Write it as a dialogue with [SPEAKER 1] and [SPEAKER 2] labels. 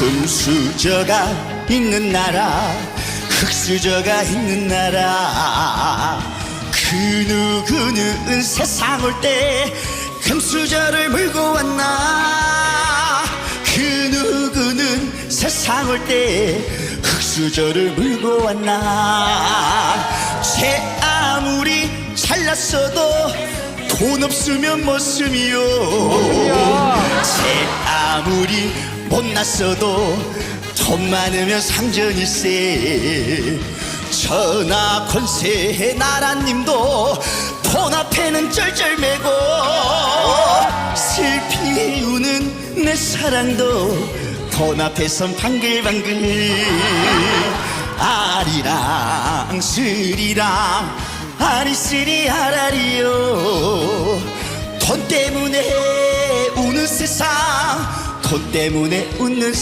[SPEAKER 1] 금수저가 있는 나라 흙수저가 있는 나라. 그 누구는 세상 올 때 금수저를 물고 왔나? 그 누구는 세상 올 때 흙수저를 물고 왔나? 제 아무리 잘났어도 돈 없으면 못 쓰미요. 제 아무리 못났어도 돈 많으면 상전일세. 전하 권세 나라님도 돈 앞에는 쩔쩔매고 슬피 우는 내 사랑도 돈 앞에선 방글방글. 아리랑 스리랑 아리스리 아라리요. 돈 때문에 우는 세상 돈 때문에 웃는 세상